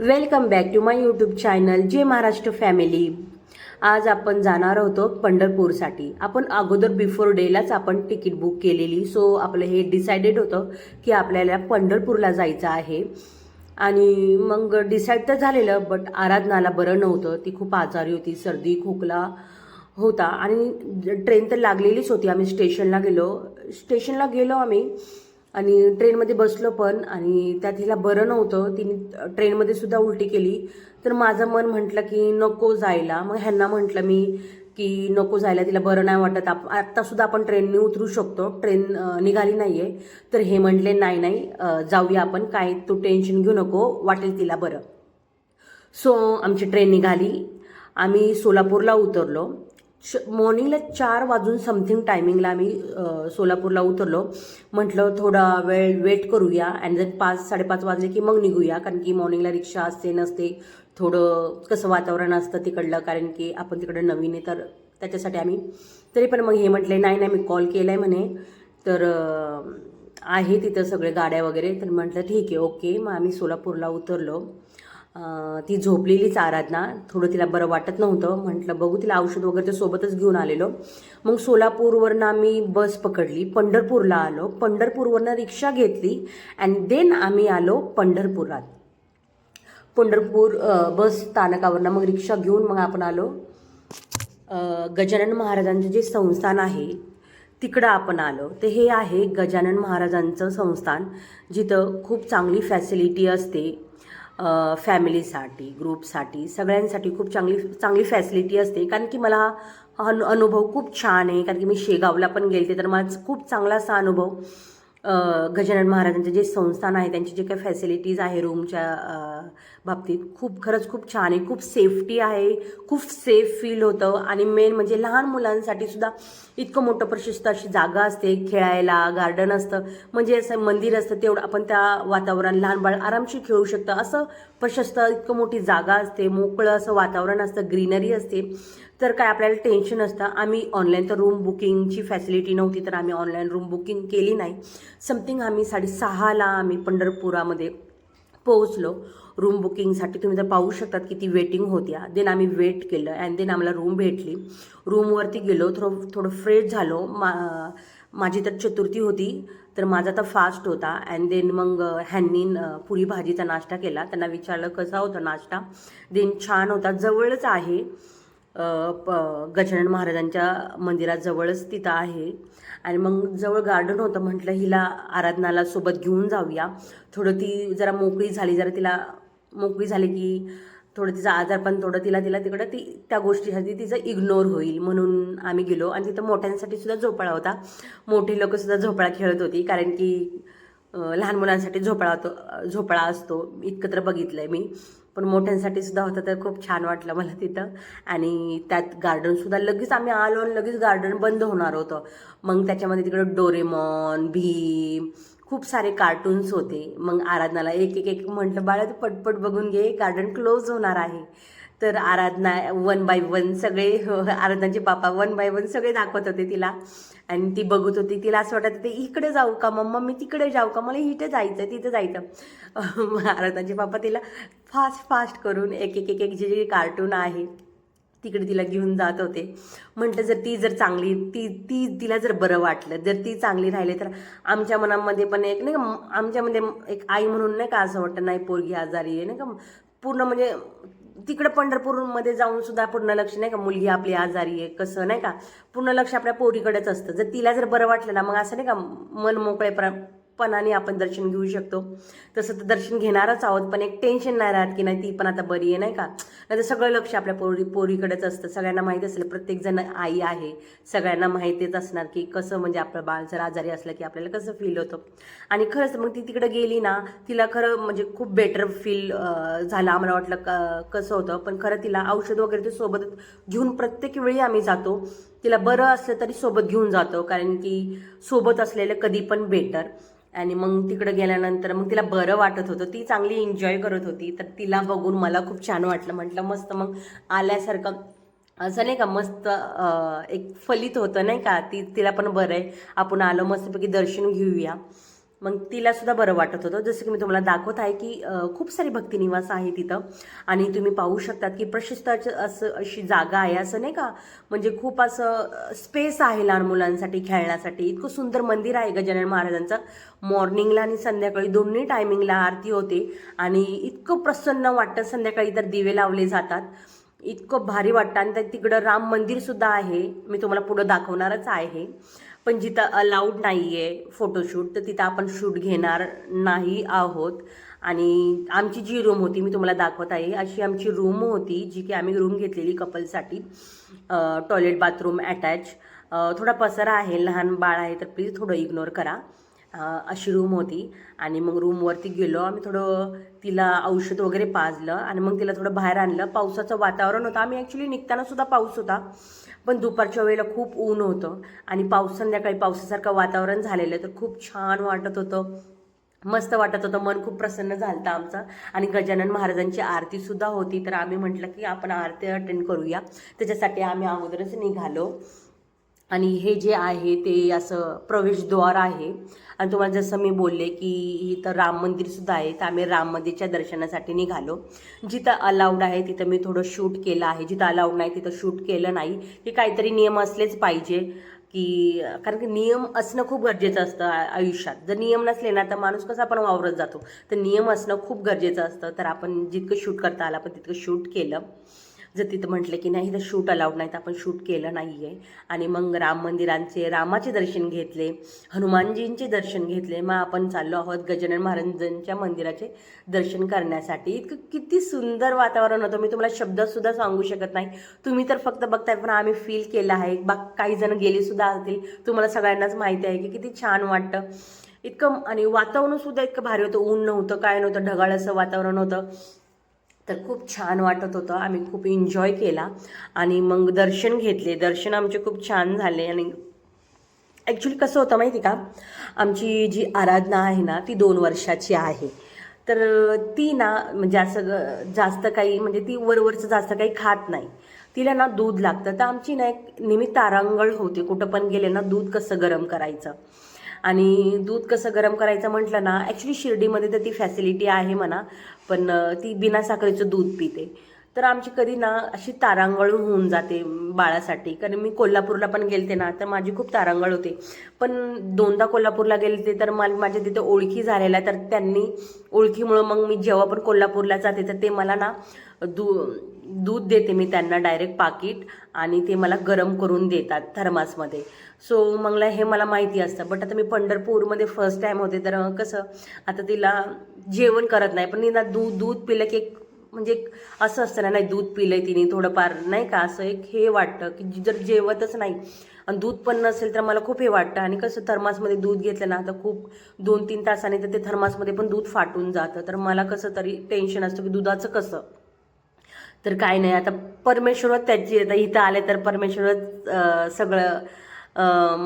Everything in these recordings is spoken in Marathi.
Welcome back to my YouTube channel Jai Maharashtra family. आज आपण जाणार होतो पंढरपूरसाठी. आपण अगोदर बिफोर डेलाच आपण तिकीट बुक केलेली. सो आपलं हे डिसाइडेड होतं की आपल्याला पंढरपूरला जायचं आहे. आणि मग डिसाईड तर झालेलं बट आराधनाला बरं नव्हतं. ती खूप आजारी होती सर्दी खोकला होता. आणि ट्रेन तर लागलेलीच होती. आम्ही स्टेशनला गेलो. स्टेशनला गेलो आम्ही. आणि ट्रेनमध्ये बसलो पण आणि त्यात हिला बरं नव्हतं. तिने ट्रेनमध्ये सुद्धा उलटी केली. तर माझं मन म्हटलं की नको जायला. मग ह्यांना म्हटलं मी की नको जायला तिला बरं नाही वाटत. आप आत्तासुद्धा आपण ट्रेनने उतरू शकतो. ट्रेन निघाली नाही आहे तर हे म्हटले नाही नाही जाऊया आपण. काय तू टेन्शन घेऊ नको. वाटेल तिला बरं. सो आमची ट्रेन निघाली. आम्ही सोलापूरला उतरलो. श मॉर्निंगला चार वाजून समथिंग टायमिंगला आम्ही सोलापूरला उतरलो. म्हटलं थोडा वेळ वेट करूया अँड देन पाच साडेपाच वाजले की मग निघूया. कारण की मॉर्निंगला रिक्षा असते नसते. थोडं कसं वातावरण असतं तिकडलं कारण की आपण तिकडं नवीन आहे तर त्याच्यासाठी आम्ही तरी पण मग हे म्हटले नाही नाही मी कॉल केला आहे म्हणे. तर आहे तिथं सगळे गाड्या वगैरे. तर म्हटलं ठीक आहे ओके मग आम्ही सोलापूरला उतरलो. ती झोपलेलीच आराधना. थोडं तिला बरं वाटत नव्हतं. म्हटलं बघू तिला औषध वगैरे ते सोबतच घेऊन आलेलो. मग सोलापूरवरनं आम्ही बस पकडली पंढरपूरला आलो. पंढरपूरवरनं रिक्षा घेतली अँड देन आम्ही आलो पंढरपुरात. पंढरपूर बस स्थानकावरनं मग रिक्षा घेऊन मग आपण आलो. गजानन महाराजांचं जे संस्थान आहे तिकडं आपण आलो. तर हे आहे गजानन महाराजांचं संस्थान. जिथं खूप चांगली फॅसिलिटी असते. फॅमिलीसाठी ग्रुपसाठी सगळ्यांसाठी खूप चांगली चांगली फॅसिलिटी असते. कारण की मला हा अनु अनुभव खूप छान आहे. कारण की मी शेगावला पण गेलते तर माझा खूप चांगला असा अनुभव गजानन महाराजांचे जे संस्थान आहे त्यांची जे काही फॅसिलिटीज आहे रूमच्या बाबतीत खूप खरंच खूप छान आहे. खूप सेफ्टी आहे. खूप सेफ फील होतं. आणि मेन म्हणजे लहान मुलांसाठी सुद्धा इतकं मोठं प्रशस्त अशी जागा असते. खेळायला गार्डन असतं. म्हणजे असं मंदिर असतं तेवढं आपण त्या वातावरण लहान बाळ आरामशीर खेळू शकतं. असं प्रशस्त इतकं मोठी जागा असते. मोकळं असं वातावरण असतं. ग्रीनरी असते. तर काय आपल्याला टेन्शन असतं आम्ही ऑनलाईन तर रूम बुकिंगची फॅसिलिटी नव्हती तर आम्ही ऑनलाईन रूम बुकिंग केली नाही. समथिंग आम्ही साडेसहाला आम्ही पंढरपुरामध्ये पोहोचलो. रूम बुकिंगसाठी तुम्ही तर पाहू शकतात किती वेटिंग होत्या. देन आम्ही वेट केलं अँड देन आम्हाला रूम भेटली. रूमवरती गेलो थोडं थोडं फ्रेश झालो. मा माझी तर चतुर्थी होती तर माझा तर फास्ट होता. अँड देन मग ह्यांनी पुरी भाजीचा नाश्ता केला. त्यांना विचारलं कसा होता नाश्ता? देन छान होता. जवळच आहे प गजानन महाराजांच्या मंदिराजवळच तिथं आहे. आणि मग जवळ गार्डन होतं म्हटलं हिला आराधनाला सोबत घेऊन जाऊया. थोडं ती जरा मोकळी झाली जरा तिला मोकळी झाली की थोडं तिचा आजार पण थोडं तिला तिला तिकडं ती त्या गोष्टीसाठी तिचं इग्नोर होईल म्हणून आम्ही गेलो. आणि तिथं मोठ्यांसाठी सुद्धा झोपाळा होता. मोठी लोक सुद्धा झोपाळा खेळत होती कारण की लहान मुलांसाठी झोपाळा होतो झोपाळा असतो. इतकं तर बघितलं आहे मी. पण मोठ्यांसाठी सुद्धा होतं तर खूप छान वाटलं मला तिथं. आणि त्यात गार्डनसुद्धा लगेच आम्ही आलो आणि लगेच गार्डन बंद होणार होतं. मग त्याच्यामध्ये तिकडं डोरेमॉन भीम खूप सारे कार्टून्स होते. मग आराधनाला एक एक एक म्हटलं बाळा तू पटपट बघून घे गार्डन क्लोज होणार आहे. तर आराधना वन बाय वन सगळे आराधनाचे पापा वन बाय वन सगळे दाखवत होते तिला. आणि ती बघत होती तिला असं वाटत होते इकडे जाऊ का मम्मा? मी तिकडे जाऊ का? मला इथे जायचं तिथं जायचं. मग आराधनाचे पापा तिला फास्ट फास्ट करून एक एक एक एक जे जे कार्टून आहे तिकडे तिला घेऊन जात होते. म्हटलं जर ती जर चांगली ती ती तिला जर बरं वाटलं जर ती चांगली राहिली तर आमच्या मनामध्ये पण एक नाही का आमच्यामध्ये एक आई म्हणून नाही का असं वाटतं नाही पोरगी आजारी आहे. नाही का पूर्ण म्हणजे तिकडे पंढरपूरमध्ये जाऊन सुद्धा पूर्ण लक्ष नाही का मुलगी आपली आजारी आहे कसं नाही का? पूर्ण लक्ष आपल्या पोरीकडेच असतं. जर तिला जर बरं वाटलं ना मग असं नाही का मन मोकळेपणा पणाने आपण दर्शन घेऊ शकतो. तसं तर दर्शन घेणारच आहोत पण एक टेन्शन नाही राहत की नाही ती पण आता बरी आहे नाही का? नाही तर सगळं लक्ष आपल्या पोरी पोरीकडेच असतं. सगळ्यांना माहीत असेल प्रत्येक जण आई आहे. सगळ्यांना माहितीच असणार की कसं म्हणजे आपलं बाळ जर आजारी असलं की आपल्याला कसं फील होतं. आणि खरंच मग ती तिकडे गेली ना तिला खरं म्हणजे खूप बेटर फील झालं आम्हाला वाटलं क कसं होतं. पण खरं तिला औषध वगैरे ते सोबत घेऊन प्रत्येक वेळी आम्ही जातो. तिला बरं असलं तरी सोबत घेऊन जातो कारण की सोबत असलेलं कधी पण बेटर आणि मग तिकडं गेल्यानंतर मग तिला बरं वाटत होतं. ती चांगली एन्जॉय करत होती. तर तिला बघून मला खूप छान वाटलं. म्हटलं मस्त मग आल्यासारखं असं नाही का मस्त एक फलित होतं नाही का ती तिला पण बरं आहे. आपण आलो मस्तपैकी दर्शन घेऊया. मग तिला सुद्धा बरं वाटत होतं. जसं की मी तुम्हाला दाखवत आहे की खूप सारी भक्तिनिवास आहे तिथं. आणि तुम्ही पाहू शकतात की प्रशस्त असं अशी जागा आहे असं नाही का? म्हणजे खूप असं स्पेस आहे लहान मुलांसाठी खेळण्यासाठी. इतकं सुंदर मंदिर आहे गजानन महाराजांचं. मॉर्निंगला आणि संध्याकाळी दोन्ही टायमिंगला आरती होते. आणि इतकं प्रसन्न वाटतं संध्याकाळी तर दिवे लावले जातात. इतकं भारी वाटतं. आणि तिकडं राम मंदिरसुद्धा आहे. मी तुम्हाला पुढं दाखवणारच आहे. पण जिथं अलाउड नाही आहे फोटोशूट तर तिथं आपण शूट घेणार नाही आहोत. आणि आमची जी रूम होती मी तुम्हाला दाखवत आहे अशी आमची रूम होती जी की आम्ही रूम घेतलेली कपलसाठी टॉयलेट बाथरूम अटॅच थोडा पसरा आहे लहान बाळ आहे तर प्लीज थोडं इग्नोर करा. अशी रूम होती. आणि मग रूमवरती गेलो आम्ही थोडं तिला औषध वगैरे पाजलं आणि मग तिला थोडं बाहेर आणलं. पावसाचं वातावरण होतं. आम्ही ॲक्च्युली निघताना सुद्धा पाऊस होता. पण दुपारच्या वेळेला खूप ऊन होतं आणि पाऊस संध्याकाळी पावसासारखं वातावरण झालेलं तर खूप छान वाटत होतं. मस्त वाटत होतं. मन खूप प्रसन्न झालं होतं आमचं. आणि गजानन महाराजांची आरतीसुद्धा होती. तर आम्ही म्हटलं की आपण आरती अटेंड करूया. त्याच्यासाठी आम्ही अगोदरच निघालो. आणि हे जे आहे ते असं प्रवेशद्वार आहे. आणि तुम्हाला जसं मी बोलले की इथं राम मंदिरसुद्धा आहे तर आम्ही राम मंदिरच्या दर्शनासाठी निघालो. जिथं अलाउड आहे तिथं मी थोडं शूट केलं आहे. जिथं अलाउड नाही तिथं शूट केलं नाही. की काहीतरी नियम असलेच पाहिजे की कारण की नियम असणं खूप गरजेचं असतं आयुष्यात. जर नियम नसले ना तर माणूस कसा आपण वावरत जातो. तर नियम असणं खूप गरजेचं असतं. तर आपण जितकं शूट करता आलं आपण तितकं शूट केलं. जर तिथं म्हटलं की नाही तर शूट अलाउड नाही तर आपण शूट केलं नाही आहे आणि मग राम मंदिरांचे रामाचे दर्शन घेतले हनुमानजींचे दर्शन घेतले मग आपण चाललो आहोत गजानन महाराजांच्या मंदिराचे दर्शन करण्यासाठी. इतकं किती सुंदर वातावरण होतं. मी तुम्हाला शब्दसुद्धा सांगू शकत नाही. तुम्ही तर फक्त बघताय पण आम्ही फील केलं आहे. बा काही जण गेलेसुद्धा असतील. तुम्हाला सगळ्यांनाच माहिती आहे की किती छान वाटतं. इतकं आणि वातावरणसुद्धा इतकं भारी होतं. ऊन नव्हतं काय नव्हतं ढगाळ असं वातावरण होतं. तर खूप छान वाटत होतं. आम्ही खूप एन्जॉय केला. आणि मग दर्शन घेतले. दर्शन आमचे खूप छान झाले. आणि ॲक्च्युली कसं होतं माहिती का? आमची जी आराधना आहे ना ती दोन वर्षाची आहे. तर ती ना म्हणजे असं ग- जास्त काही म्हणजे ती वरवरचं जास्त काही खात नाही. तिला ना दूध लागतं. तर आमची ना एक नेहमी तारांगळ होते. कुठं पण गेले ना दूध कसं गरम करायचं? आणि दूध कसं गरम करायचं म्हटलं ना ॲक्च्युली शिर्डीमध्ये तर ती फॅसिलिटी आहे म्हणा पण ती बिना साखरेचं दूध पिते. तर आमची कधी ना अशी तारांगळ होऊन जाते बाळासाठी. कारण मी कोल्हापूरला पण गेलते ना तर माझी खूप तारांगळ होते. पण दोनदा कोल्हापूरला गेलते तर मला माझ्या तिथे ओळखी झालेल्या तर त्यांनी ओळखीमुळं मग मी जेव्हा पण कोल्हापूरला जाते तर ते मला ना दू दूध देते मी त्यांना डायरेक्ट पाकिट आणि ते मला गरम करून देतात थर्मासमध्ये. सो मला हे मला माहिती असतं. बट आता मी पंढरपूरमध्ये फर्स्ट टाईम होते तर कसं आता तिला जेवण करत नाही. पण निदा दूध दूध पिलं की एक म्हणजे एक असं असतं ना नाही दूध पिलंय तिने थोडंफार नाही का? असं एक हे वाटतं की जर जेवतच नाही आणि दूध पण नसेल तर मला खूप हे वाटतं. आणि कसं थर्मासमध्ये दूध घेतलं ना तर खूप दोन तीन तासाने तर ते थर्मासमध्ये पण दूध फाटून जातं. तर मला कसं तरी टेन्शन असतं की दुधाचं कसं? तर काय नाही आता परमेश्वरच त्याची आता इथं आले तर परमेश्वरच सगळं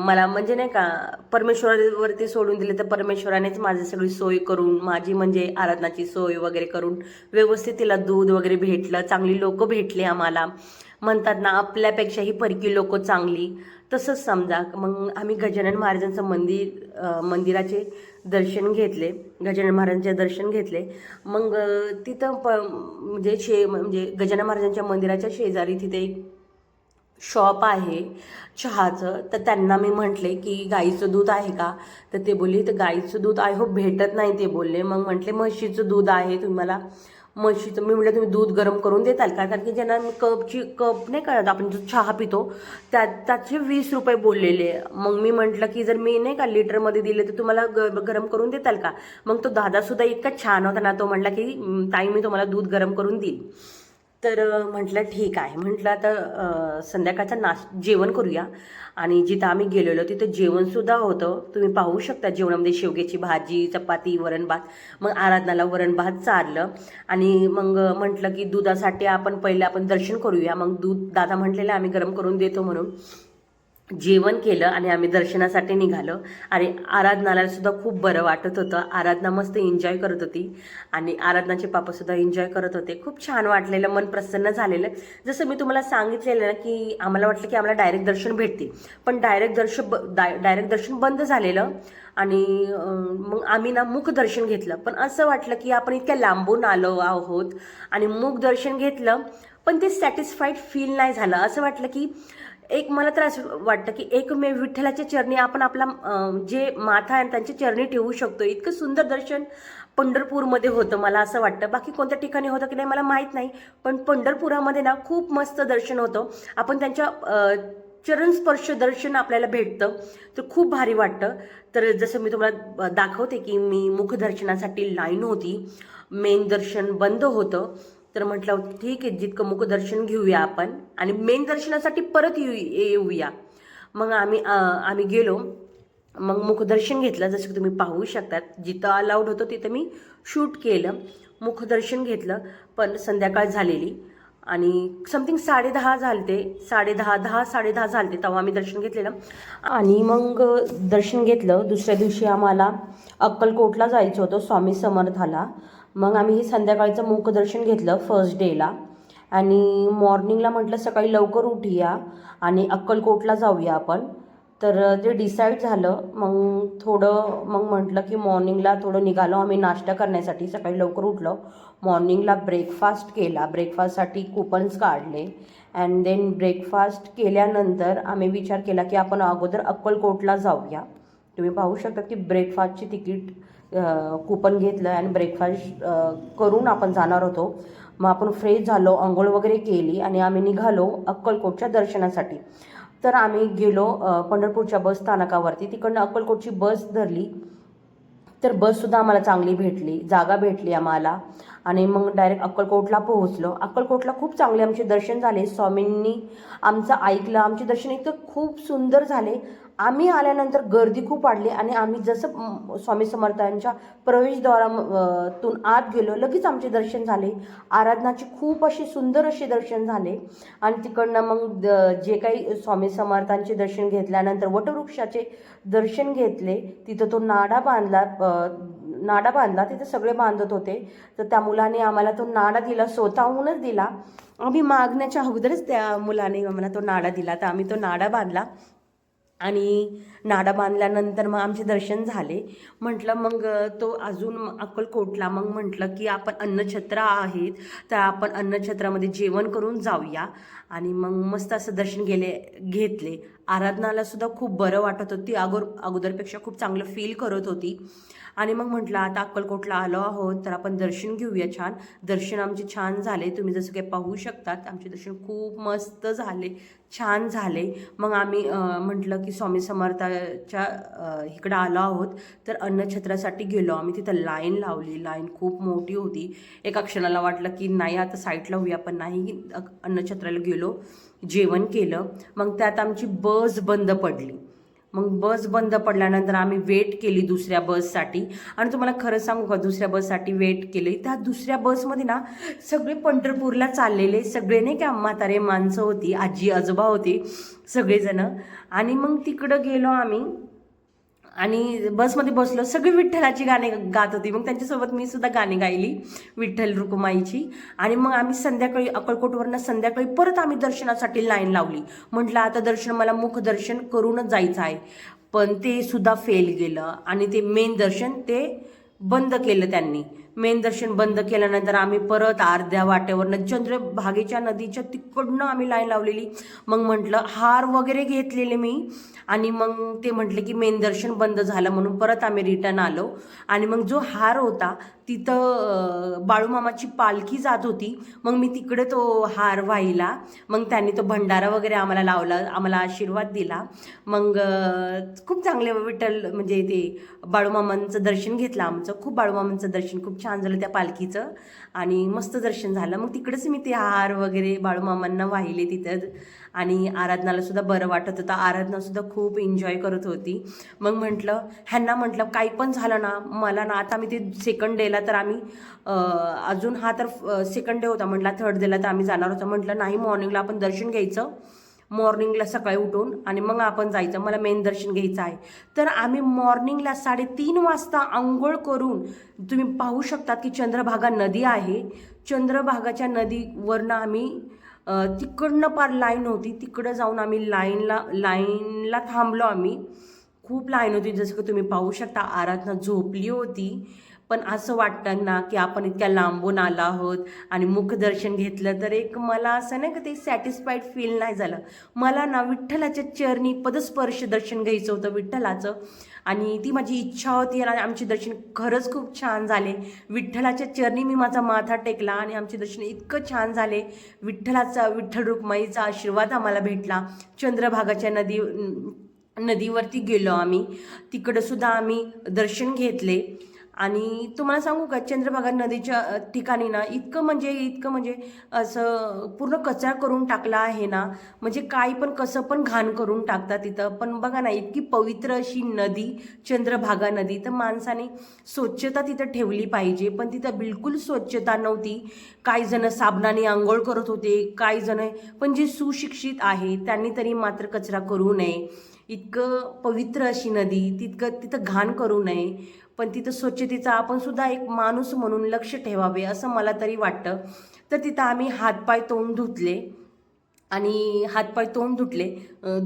मला म्हणजे नाही का परमेश्वरावरती सोडून दिले तर परमेश्वरानेच माझी सगळी सोय करून माझी म्हणजे आराधनाची सोय वगैरे करून व्यवस्थित तिला दूध वगैरे भेटलं चांगली लोक भेटले आम्हाला. म्हणतात ना आपल्यापेक्षाही परकी लोक चांगली. तसंच समजा मग आम्ही गजानन महाराजांचं मंदिर मंदिराचे दर्शन घेतले गजानन महाराजांचे दर्शन घेतले. मग तिथं प म्हणजे शे म्हणजे गजानन महाराजांच्या मंदिराच्या शेजारी तिथे एक शॉप आहे चहाचं. तर त्यांना मी म्हटले की गाईचं दूध आहे का? तर ते बोलले तर गाईचं दूध आहे हो भेटत नाही ते बोलले. मग म्हटले म्हशीचं दूध आहे तुम्हाला. म्हशीचं मी म्हटलं तुम्ही दूध गरम करून देताल का? कारण की ज्यांना कपची कप नाही का आपण जो चहा पितो त्या त्याचे वीस रुपये बोललेले. मग मी म्हटलं की जर मी नाही का लिटरमध्ये दिले तर तुम्हाला ग गरम करून देताल का? मग तो दादासुद्धा इतका छान होता ना तो म्हटला की ताई मी तुम्हाला दूध गरम करून देईल तर म्हटलं ठीक आहे. म्हटलं आता संध्याकाळचा संध्याकाळचं नाश जेवण करूया. आणि जिथं आम्ही गेलेलो तिथं जेवणसुद्धा होतं. तुम्ही पाहू शकता जेवणामध्ये शेवग्याची भाजी चपाती वरण भात. मग आराधनाला वरण भात चारलं. आणि मग म्हटलं की दुधासाठी आपण पहिले आपण दर्शन करूया. मग दूध दादा म्हटलेलं आम्ही गरम करून देतो म्हणून. जेवण केलं आणि आम्ही दर्शनासाठी निघालो. आणि आराधनाला सुद्धा खूप बरं वाटत होतं. आराधना मस्त एन्जॉय करत होती. आणि आराधनाचे पापासुद्धा एन्जॉय करत होते. खूप छान वाटलेलं मन प्रसन्न झालेलं. जसं मी तुम्हाला सांगितलेलं ना की आम्हाला वाटलं की आम्हाला डायरेक्ट दर्शन भेटतील. पण डायरेक्ट दर्शन डायरेक्ट दर्शन बंद झालेलं. आणि मग आम्ही ना मुख दर्शन घेतलं. पण असं वाटलं की आपण इतक्या लांबून आलो आहोत. आणि मुख दर्शन घेतलं पण ते सॅटिस्फाईड फील नाही झालं. असं वाटलं की एक मला तर असं वाटतं की एकमेव विठ्ठलाच्या चरणी आपण आपला जे माथा आहे त्यांच्या चरणी ठेवू शकतो. इतकं सुंदर दर्शन पंढरपूरमध्ये होतं मला असं वाटतं. बाकी कोणत्या ठिकाणी होतं की नाही मला माहीत नाही. पण पंढरपुरामध्ये ना खूप मस्त दर्शन होतं. आपण त्यांच्या चरणस्पर्श दर्शन आपल्याला भेटतं. तर खूप भारी वाटतं. तर जसं मी तुम्हाला दाखवते की मी मुखदर्शनासाठी लाईन होती. मेन दर्शन बंद होतं. तर म्हटलं ठीक आहे जितकं मुखदर्शन घेऊया आपण आणि मेन दर्शनासाठी परत येऊ येऊया. मग आम्ही आम्ही गेलो. मग मुखदर्शन घेतलं जसं की तुम्ही पाहू शकतात. जिथं अलाउड होतं तिथं मी शूट केलं. मुखदर्शन घेतलं पण संध्याकाळ झालेली. आणि समथिंग साडेदहा झालते. साडेदहा दहा साडेदहा झालते तेव्हा आम्ही दर्शन घेतलेलं. आणि मग दर्शन घेतलं. दुसऱ्या दिवशी आम्हाला अक्कलकोटला जायचं होतं स्वामी समर्थाला. मग आम्ही हे संध्याकाळचं मुखदर्शन घेतलं फर्स्ट डेला आणि मॉर्निंगला म्हटलं सकाळी लवकर उठूया आणि अक्कलकोटला जाऊया आपण. तर ते डिसाईड झालं. मग थोडं मग म्हटलं की मॉर्निंगला थोडं निघालो. आम्ही नाश्ता करण्यासाठी सकाळी लवकर उठलो. मॉर्निंगला ब्रेकफास्ट केला. ब्रेकफास्टसाठी कुपन्स काढले. अँड देन ब्रेकफास्ट केल्यानंतर आम्ही विचार केला की आपण अगोदर अक्कलकोटला जाऊया. तुम्ही पाहू शकता की ब्रेकफास्टची तिकीट कुपन घेतलं आणि ब्रेकफास्ट करून आपण जाणार होतो. मग आपण फ्रेश झालो आंघोळ वगैरे केली आणि आम्ही निघालो अक्कलकोटच्या दर्शनासाठी. तर आम्ही गेलो पंढरपूरच्या बस स्थानकावरती. तिकडनं अक्कलकोटची बस धरली. तर बससुद्धा आम्हाला चांगली भेटली जागा भेटली आम्हाला. आणि मग डायरेक्ट अक्कलकोटला पोहोचलो. अक्कलकोटला खूप चांगले आमचे दर्शन झाले. स्वामींनी आमचं ऐकलं. आमचे दर्शन इतकं खूप सुंदर झाले. आम्ही आल्यानंतर गर्दी खूप वाढली आणि आम्ही जसं स्वामी समर्थांच्या प्रवेशद्वारातून आत गेलो लगेच आमचे दर्शन झाले. आराधनाचे खूप असे सुंदर असे दर्शन झाले. आणि तिकडनं मग द- जे काही स्वामी समर्थांचे दर्शन घेतल्यानंतर वटवृक्षाचे दर्शन घेतले. तिथं तो नाडा बांधला नाडा बांधला. तिथे सगळे बांधत होते. तर त्या मुलाने आम्हाला तो नाडा दिला स्वतःहूनच दिला. आम्ही मागण्याच्या अगोदरच त्या मुलाने आम्हाला तो नाडा दिला. तर आम्ही तो नाडा बांधला. आणि नाडा बांधल्यानंतर मग आमचे दर्शन झाले. म्हटलं मग तो अजून अक्कलकोटला मग म्हटलं की आपण अन्नछत्र आहेत तर आपण अन्नछत्रामध्ये जेवण करून जाऊया. आणि मग मस्त असं दर्शन गेले घेतले. आराधनाला सुद्धा खूप बरं वाटत होती. अगोर अगोदरपेक्षा खूप चांगलं फील करत होती. आणि मग म्हटलं आता अक्कलकोटला आलो आहोत तर आपण दर्शन घेऊया छान. दर्शन आमचे छान झाले. तुम्ही जसं काही पाहू शकतात आमचे दर्शन खूप मस्त झाले छान झाले. मग आम्ही म्हटलं की स्वामी समर्थाच्या इकडं आलो आहोत तर अन्नछत्रासाठी गेलो. आम्ही तिथं लाईन लावली. लाईन खूप मोठी होती. एका क्षणाला वाटलं की नाही आता साईडला होऊया. पण नाही अन्नछत्राला गेलो. जेवण केलं मग त्यात आमची बस बंद पडली. मग बस बंद पडल्यानंतर आम्ही वेट केली दुसऱ्या बससाठी. आणि तुम्हाला खरं सांगू का दुसऱ्या बससाठी वेट केली. त्या दुसऱ्या बसमध्ये ना सगळे पंढरपूरला चाललेले सगळे नाही का म्हातारे माणसं होती आजी आजोबा होती सगळेजणं. आणि मग तिकडं गेलो आम्ही आणि बसमध्ये बसलो सगळी विठ्ठलाची गाणे गात होती. मग त्यांच्यासोबत मी सुद्धा गाणी गायली विठ्ठल रुकुमाईची. आणि मग आम्ही संध्याकाळी अक्कलकोटवरनं संध्याकाळी परत आम्ही दर्शनासाठी लाईन लावली. म्हटलं आता दर्शन मला मुखदर्शन करूनच जायचं आहे. पण ते सुद्धा फेल गेलं. आणि ते मेन दर्शन ते बंद केलं त्यांनी. मेन दर्शन बंद केल्यानंतर आम्ही परत अर्ध्या वाटेवरनं चंद्रभागेच्या नदीच्या तिकडनं आम्ही लाईन लावलेली. मग म्हटलं हार वगैरे घेतलेले मी. आणि मग ते म्हटले की मेन दर्शन बंद झालं म्हणून परत आम्ही रिटर्न आलो. आणि मग जो हार होता तिथं बाळूमामाची पालखी जात होती. मग मी तिकडे तो हार वाहिला. मग त्यांनी तो भंडारा वगैरे आम्हाला लावला आम्हाला आशीर्वाद दिला. मग खूप चांगले विठ्ठल म्हणजे ते बाळूमामांचं दर्शन घेतलं आमचं. खूप बाळूमामांचं दर्शन खूप छान झालं त्या पालखीचं. आणि मस्त दर्शन झालं. मग तिकडेच मी ते हार वगैरे बाळूमामांना वाहिले तिथं. आणि आराधनाला सुद्धा बरं वाटत होतं. आराधना सुद्धा खूप एन्जॉय करत होती. मग म्हटलं ह्यांना म्हटलं काही पण झालं ना मला ना आता आम्ही ते सेकंड डेला तर आम्ही अजून हा तर सेकंड डे होता. म्हटला थर्ड डेला तर आम्ही जाणार होतो. म्हटलं नाही मॉर्निंगला आपण दर्शन घ्यायचं. मॉर्निंगला सकाळी उठून आणि मग आपण जायचं. मला मेन दर्शन घ्यायचं आहे. तर आम्ही मॉर्निंगला साडेतीन वाजता आंघोळ करून तुम्ही पाहू शकतात की चंद्रभागा नदी आहे. चंद्रभागाच्या नदीवरनं आम्ही तिकडनं पार लाईन होती. तिकडं जाऊन आम्ही लाईनला लाईनला थांबलो आम्ही. खूप लाईन होती. जसं की तुम्ही पाहू शकता आराधना झोपली होती. पण असं वाटतं ना की आपण इतक्या लांबून आलो आहोत आणि मुखदर्शन घेतलं तर एक मला असं नाही का ते सॅटिस्फाईड फील नाही झालं. मला ना विठ्ठलाच्या चरणी पदस्पर्श दर्शन घ्यायचं होतं विठ्ठलाचं. आणि ती माझी इच्छा होती आणि आमचे दर्शन खरंच खूप छान झाले. विठ्ठलाच्या चरणी मी माझा माथा टेकला आणि आमचे दर्शन इतकं छान झाले. विठ्ठलाचा विठ्ठल रुक्माईचा आशीर्वाद आम्हाला भेटला. चंद्रभागाच्या नदी नदीवरती गेलो आम्ही. तिकडंसुद्धा आम्ही दर्शन घेतले. आणि तुम्हाला सांगू का चंद्रभागा नदीच्या ठिकाणी ना इतकं म्हणजे इतकं म्हणजे असं पूर्ण कचरा करून टाकला आहे ना म्हणजे काही पण कसं पण घाण करून टाकतात तिथं. पण बघा ना इतकी पवित्र अशी नदी चंद्रभागा नदी तर माणसाने स्वच्छता तिथं ठेवली पाहिजे. पण तिथं बिलकुल स्वच्छता नव्हती. काही जण साबणाने आंघोळ करत होते काही जण पण जे सुशिक्षित आहे त्यांनी तरी मात्र कचरा करू नये. इतकं पवित्र अशी नदी तितकं तिथं घाण करू नये. पण तिथं स्वच्छतेचा आपण सुद्धा एक माणूस म्हणून लक्ष ठेवावे असं मला तरी वाटतं. तर तिथं आम्ही हातपाय तोंड धुतले आणि हातपाय तोंड धुतले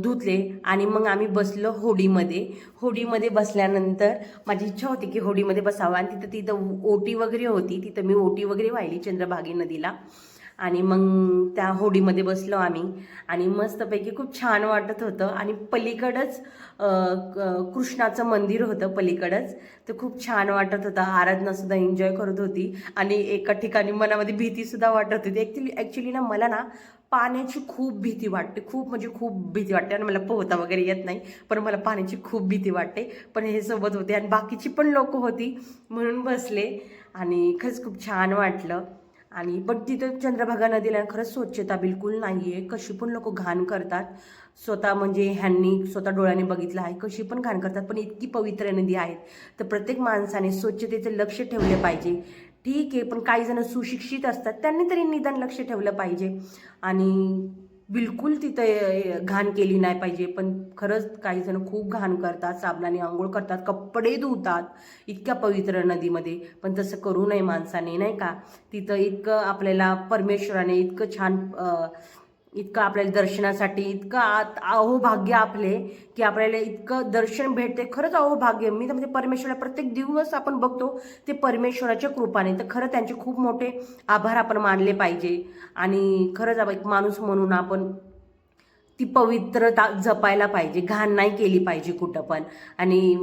धुतले आणि मग आम्ही बसलो होडीमध्ये. होडीमध्ये बसल्यानंतर माझी इच्छा होती की होडीमध्ये बसावं आणि तिथं तिथं ओटी वगैरे होती. तिथं मी ओटी वगैरे वाहिली चंद्रभागी नदीला. आणि मग त्या होडीमध्ये बसलो आम्ही. आणि मस्तपैकी खूप छान वाटत होतं. आणि पलीकडंच कृष्णाचं मंदिर होतं पलीकडंच. तर खूप छान वाटत होतं. आराधनासुद्धा एन्जॉय करत होती. आणि एका ठिकाणी मनामध्ये भीतीसुद्धा वाटत होती. ॲक्च्युली ॲक्च्युली ना मला ना पाण्याची खूप भीती वाटते. खूप म्हणजे खूप भीती वाटते. आणि मला पोहता वगैरे येत नाही पण मला पाण्याची खूप भीती वाटते. पण हे सोबत होते. आणि बाकीची पण लोक होती म्हणून बसले. आणि खरंच खूप छान वाटलं. आणि बट तिथं चंद्रभागा नदीला खरंच स्वच्छता बिलकुल नाही आहे कशी पण लोक घाण करतात. स्वतः म्हणजे ह्यांनी स्वतः डोळ्याने बघितलं आहे कशी पण घाण करतात पण इतकी पवित्र नदी आहेत तर प्रत्येक माणसाने स्वच्छतेचं लक्ष ठेवले पाहिजे. ठीक आहे पण काही जण सुशिक्षित असतात त्यांनी तरी निदान लक्ष ठेवलं पाहिजे. आणि बिलकुल तिथं घाण केली नाही पाहिजे. पण खरंच काही जण खूप घाण करतात साबणाने आंघोळ करतात कपडे धुतात इतक्या पवित्र नदीमध्ये. पण तसं करू नये माणसाने नाही का? तिथं इतकं आपल्याला परमेश्वराने इतकं छान इतकं आपल्याला दर्शनासाठी इतकं आत अहोभाग्य आपले की आपल्याला इतकं दर्शन भेटते. खरंच अहोभाग्य. मी तर म्हणजे परमेश्वराला प्रत्येक दिवस आपण बघतो ते परमेश्वराच्या कृपाने. तर खरं त्यांचे खूप मोठे आभार आपण मानले पाहिजे. आणि खरंच आपण एक माणूस म्हणून आपण ती पवित्रता जपायला पाहिजे. घाण नाही केली पाहिजे कुठं पण. आणि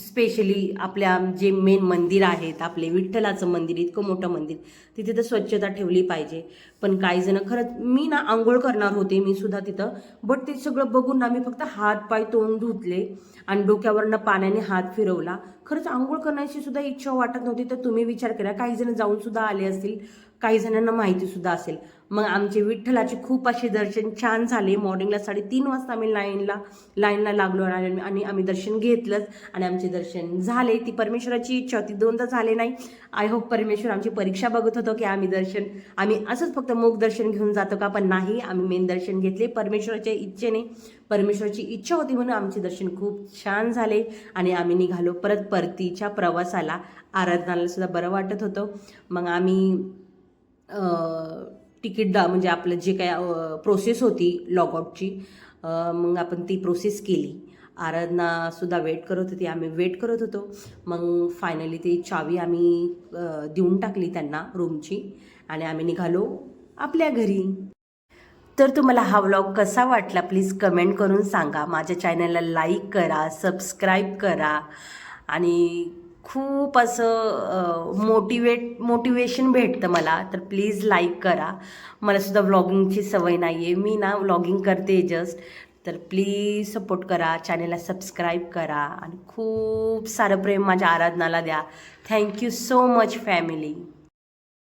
स्पेशली आपल्या जे मेन मंदिर आहेत आपले विठ्ठलाचं मंदिर इतकं मोठं मंदिर तिथे तर स्वच्छता ठेवली पाहिजे. पण काही जण खरंच मी ना आंघोळ करणार होते मी सुद्धा तिथं. बट ते सगळं बघून ना मी फक्त हात पाय तोंड धुतले आणि डोक्यावरनं पाण्याने हात फिरवला. खरंच आंघोळ करण्याची सुद्धा इच्छा वाटत नव्हती तर तुम्ही विचार करा काही जण जाऊन सुद्धा आले असतील. काही जणांना माहिती सुद्धा असेल. मग आमचे विठ्ठलाचे खूप असे दर्शन छान झाले. मॉर्निंगला साडेतीन वाजता आम्ही लाईनला लाईनला लागलो आणि आणि आम्ही दर्शन घेतलंच आणि आमचे दर्शन झाले. ती परमेश्वराची इच्छा होती. दोनदा झाले नाही. आय होप परमेश्वर आमची परीक्षा बघत होतो की आम्ही दर्शन आम्ही असंच फक्त मूक दर्शन घेऊन जातो का? पण नाही. आम्ही मेन दर्शन घेतले परमेश्वराच्या इच्छेने. परमेश्वराची इच्छा होती म्हणून आमचे दर्शन खूप छान झाले आणि आम्ही निघालो परत परतीच्या प्रवासाला. आराधनाला सुद्धा बरं वाटत होतं. मग आम्ही तिकीट दा म्हणजे आपलं जे काय प्रोसेस होती लॉगआउटची मग आपण ती प्रोसेस केली. आराधनासुद्धा वेट करत होती आम्ही वेट करत होतो. मग फायनली ती चावी आम्ही देऊन टाकली त्यांना रूमची आणि आम्ही निघालो आपल्या घरी. तर तुम्हाला हा व्लॉग कसा वाटला प्लीज कमेंट करून सांगा. माझ्या चॅनलला लाईक करा सबस्क्राईब करा आणि खूप असं मोटिवेट मोटिवेशन भेटतं मला. तर प्लीज लाईक करा. मलासुद्धा व्लॉगिंगची सवय नाही आहे मी ना व्लॉगिंग करते जस्ट तर प्लीज सपोर्ट करा. चॅनलला सबस्क्राईब करा. आणि खूप सारं प्रेम माझ्या आराधनाला द्या. Thank you so much family